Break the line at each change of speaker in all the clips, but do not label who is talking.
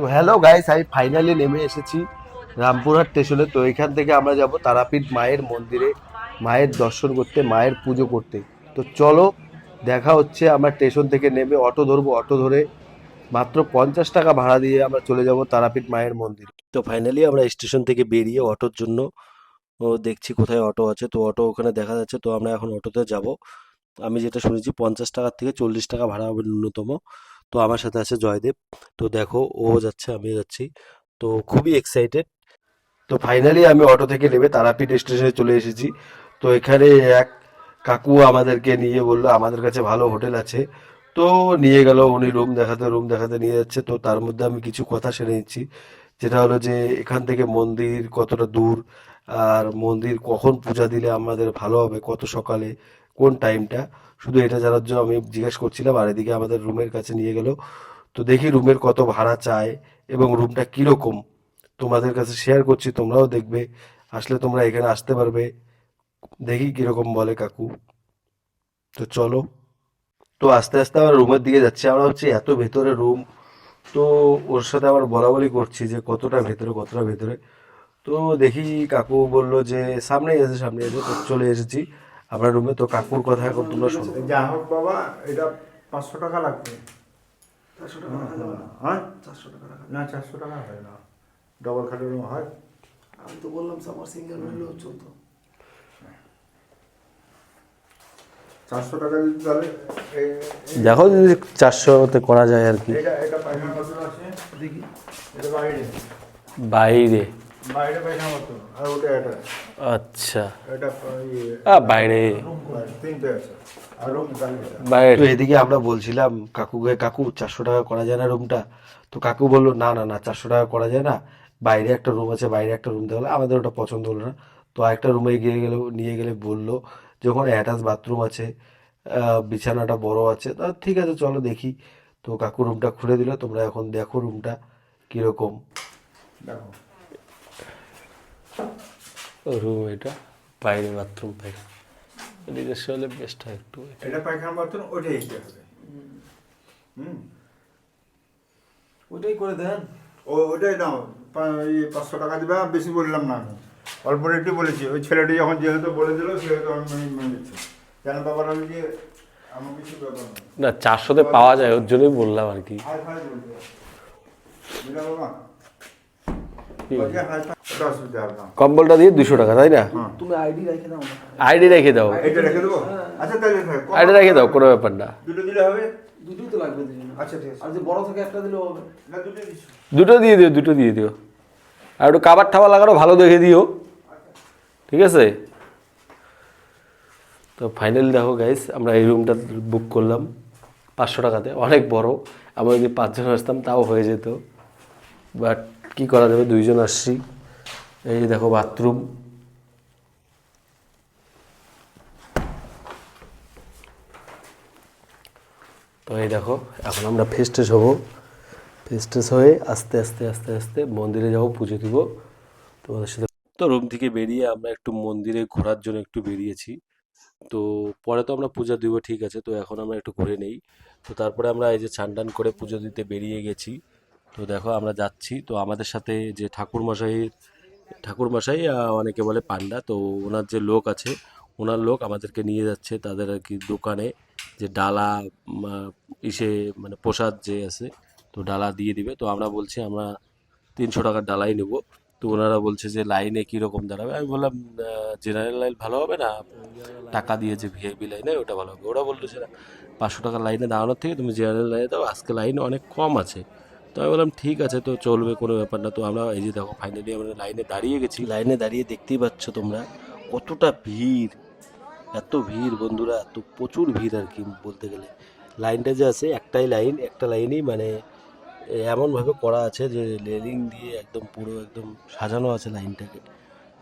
তো hello guys আমি finally নেমে এসেছি রামপুরহাট স্টেশনে তো এখান থেকে আমরা যাব তারাপীঠ মায়ের মন্দিরে, মায়ের দর্শন করতে, মায়ের পুজো করতে। তো চলো, দেখা হচ্ছে আমরা স্টেশন থেকে নেমে, অটো ধরবো, অটো ধরে মাত্র পঞ্চাশ টাকা ভাড়া দিয়ে আমরা চলে যাব তারাপীঠ মায়ের মন্দির। তো ফাইনালি আমরা স্টেশন থেকে বেরিয়ে অটোর জন্য দেখছি কোথায় অটো আছে। তো অটো ওখানে দেখা যাচ্ছে, তো আমরা এখন অটোতে যাব। আমি যেটা শুনেছি, পঞ্চাশ টাকার থেকে চল্লিশ টাকা ভাড়া হবে ন্যূনতম। তো আমার সাথে আছে জয়দেব। তো দেখো ও যাচ্ছে আমিও যাচ্ছি। তো খুবই এক্সাইটেড তো ফাইনালি আমি অটো থেকে নেমে তারাপীঠ স্টেশনে চলে এসেছি। তো এখানে এক কাকু আমাদেরকে নিয়ে বলল আমাদের কাছে ভালো হোটেল আছে। তো নিয়ে গেল উনি রুম দেখাতে রুম দেখাতে নিয়ে যাচ্ছে। তো তার মধ্যে আমি কিছু কথা শুনে নিচ্ছি। যেটা হলো যে এখান থেকে মন্দির কতটা দূর আর মন্দির কখন পূজা দিলে আমাদের ভালো হবে, কত সকালে, কোন টাইমটা শুধু এটা জানার জন্য আমি জিজ্ঞেস করছিলাম, আর এদিকে আমাদের রুমের কাছে নিয়ে গেল। তো দেখি রুমের কত ভাড়া চায় এবং রুমটা কীরকম। তোমাদের কাছে শেয়ার করছি, তোমরাও দেখবে। আসলে তোমরা এখানে আসতে পারবে। দেখি কীরকম বলে কাকু। তো চলো। তো আস্তে আস্তে আমার রুমের দিকে যাচ্ছি। আমরা হচ্ছে এত ভেতরে রুম তো ওর সাথে আবার বলা বলি করছি যে কতটা ভেতরে কতটা ভেতরে। তো দেখি কাকু বলল যে সামনে এসে সামনে এসে তো চলে এসেছি। আপনার রুমে তো কাকুর কথা এখন তোমরা শোনো।
যা হোক বাবা এটা পাঁচশো টাকা লাগবে।
চারশো টাকা
হ্যাঁ?
চারশো টাকা
না চারশো টাকা হয় না। ডবল খাটের রুম হয়।
আমি তো বললাম আমার সিঙ্গেল হইলেও চলতো।
চারশো টাকা যদি তাহলে
দেখো যদি চারশোতে করা যায় আর কি।
এটা এটা আছে।
দেখি।
এটা বাইরে।
বাইরে।
বাইরে পায়খানা বাথরুম আর ওটা এটা
আচ্ছা।
এটা ইয়ে
বাইরে।
তিনটে আছে।
বাইরে। এদিকে আমরা বলছিলাম কাকুকে কাকু চারশো টাকা করা যায় না রুমটা? তো কাকু বলল না না না চারশো টাকা করা যায় না। বাইরে একটা রুম আছে বাইরে একটা রুম দেখলে আমাদের ওটা পছন্দ হলো না। তো আরেকটা রুমে গিয়ে গেলে নিয়ে গেলে বলল যখন অ্যাটাচ বাথরুম আছে বিছানাটা বড় আছে তা ঠিক আছে চলো দেখি। তো কাকু রুমটা খুলে দিল তোমরা এখন দেখো রুমটা কীরকম?
দেখো।
রুম এটা বাইরে বাথরুম পায়খানা এদিকে হলে বেস্ট হয় একটু।
এটা পায়খানা বাথরুম ওটাই দিতে হবে। হুম।
ওইটাই করে দেন।
ও ওটাই দাও। ইয়ে পাঁচশো টাকা দিবে বেশি বললাম না আমি। অল্প রেটই বলেছি। ওই ছেলেটি যখন যেহেতু বলে দিল সেহেতু আমি মেনে- মেনে নিচ্ছি কেন ব্যাপার আমি যে আমার কিছু ব্যাপার না।
না চারশোতে পাওয়া যায় ওর জন্যই বললাম আর কি।
বাবা?
কম্বলটা দিয়ে দুশো টাকা তাই না?
হ্যাঁ।
তুমি আইডি রেখে দাও
আইডি রেখে দাও।
এটা রেখে দেবো? আচ্ছা তাহলে
আইডি রেখে দাও কোনো ব্যাপার না।
দুটো দিলে হবে?
দুটোই তো লাগবে
আচ্ছা ঠিক আছে।
আর যে বড় থাকে একটা দিলেও হবে।
না দুটো দিচ্ছি।
দুটো দিয়ে দিও দুটো দিয়ে দিও। আর একটু কাবার ঠাবার লাগানো ভালো দেখে দিও। ঠিক আছে? তো ফাইনালি দেখো গাইস আমরা এই রুমটা বুক করলাম পাঁচশো টাকাতে। অনেক বড়। আমরা যদি পাঁচজন আসতাম তাও হয়ে যেত। বাট কি করা যাবে? দুইজন আসছি। এই যে দেখো বাথরুম। তো এই দেখো, এখন আমরা ফেস টেস হব। ফেস টেস হয়ে আস্তে আস্তে আস্তে আস্তে মন্দিরে যাব, পুজো দিব। তোমাদের সাথে তো রুম থেকে বেরিয়ে আমরা একটু মন্দিরে ঘোরার জন্য একটু বেরিয়েছি। তো পরে তো আমরা পূজা দিব, ঠিক আছে। তো এখন আমরা একটু ঘুরে নেই। তো তারপরে আমরা এই যে ছান টান করে পুজো দিতে বেরিয়ে গেছি। তো দেখো আমরা যাচ্ছি। তো আমাদের সাথে যে ঠাকুর মশাইয়ের ঠাকুর মশাই আহ, অনেকে বলে পান্ডা। তো ওনার যে লোক আছে ওনার লোক আমাদেরকে নিয়ে যাচ্ছে তাদের আর কি দোকানে যে ডালা ইসে মানে প্রসাদ যে আছে তো ডালা দিয়ে দিবে। তো আমরা বলছি আমরা তিনশো টাকার ডালাই নেব। তো ওনারা বলছে যে লাইনে কীরকম দাঁড়াবে? আমি বললাম জেনারেল লাইন ভালো হবে না? টাকা দিয়ে যে ভিআইপি লাইনে ওটা ভালো হবে। ওরা বলল না, পাঁচশো টাকার লাইনে দাঁড়ানোর থেকে তুমি জেনারেল লাইনে দাও আজকে লাইন অনেক কম আছে। তো আমি বললাম, ঠিক আছে, তো চলবে কোনো ব্যাপার না। তো আমরা এই যে দেখো ফাইনালি আমরা লাইনে দাঁড়িয়ে গেছি। লাইনে দাঁড়িয়ে দেখতেই পাচ্ছ তোমরা কতটা ভিড়। এত ভিড় বন্ধুরা, এত প্রচুর ভিড় আর কি বলতে গেলে। লাইনটা যে আছে, একটাই লাইন, একটা লাইনই মানে এমনভাবে করা আছে যে রেলিং দিয়ে একদম পুরো একদম সাজানো আছে লাইনটাকে।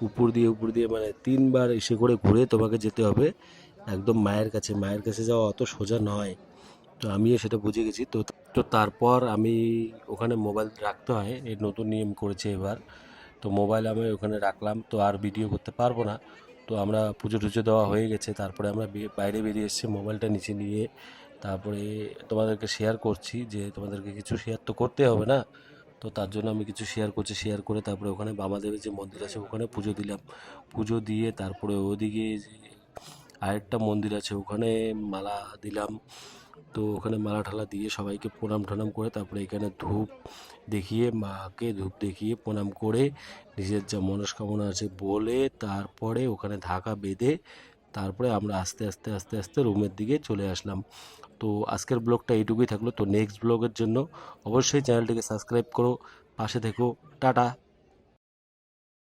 উপর দিয়ে উপর দিয়ে মানে তিনবার এসে করে ঘুরে তোমাকে যেতে হবে। একদম মায়ের কাছে মায়ের কাছে যাওয়া অত সোজা নয়। তো আমিও সেটা বুঝে গেছি। তো তো তারপর আমি ওখানে মোবাইল রাখতে হয়, এই নতুন নিয়ম করেছে এবার। তো মোবাইল আমি ওখানে রাখলাম, তো আর ভিডিও করতে পারব না। তো আমরা পুজো টুজো দেওয়া হয়ে গেছে, তারপরে আমরা বাইরে বেরিয়ে এসেছি মোবাইলটা নিচে নিয়ে। তারপরে তোমাদেরকে শেয়ার করছি যে তোমাদেরকে কিছু শেয়ার তো করতে হবে না? তো তার জন্য আমি কিছু শেয়ার করছি শেয়ার করে তারপরে ওখানে বামাদেবের যে মন্দির আছে ওখানে পুজো দিলাম। পুজো দিয়ে তারপরে ওদিকে যে আরেকটা মন্দির আছে ওখানে মালা দিলাম। তো ওখানে মালা ঠালা দিয়ে সবাইকে প্রণাম টনাম করে তারপরে এখানে ধূপ দেখিয়ে, মাকে ধূপ দেখিয়ে প্রণাম করে নিজের যা মনস্কামনা আছে বলে তারপরে ওখানে ধাকা বেঁধে তারপরে আমরা আস্তে আস্তে আস্তে আস্তে রুমের দিকে চলে আসলাম। তো আজকের ব্লগটা এইটুকুই থাকল। তো নেক্সট ব্লগের জন্য অবশ্যই চ্যানেলটিকে সাবস্ক্রাইব করো, পাশে থেকো। টাটা।